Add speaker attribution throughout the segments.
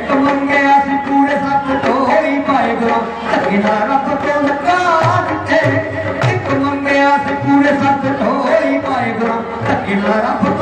Speaker 1: मंग असीं पूरे सत थो ई पाई गुरार पतो हिकु मंगायासीं पूरे सत भाई गुरू किला रोत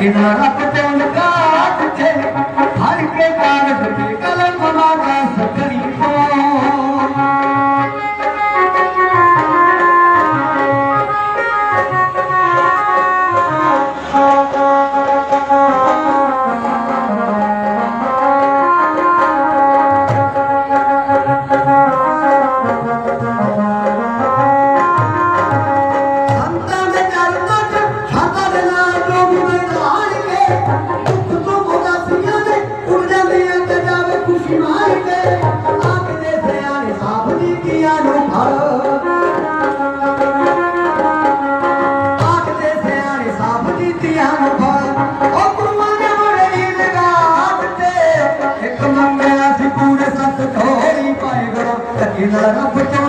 Speaker 1: Give up the கழகப்பட்ட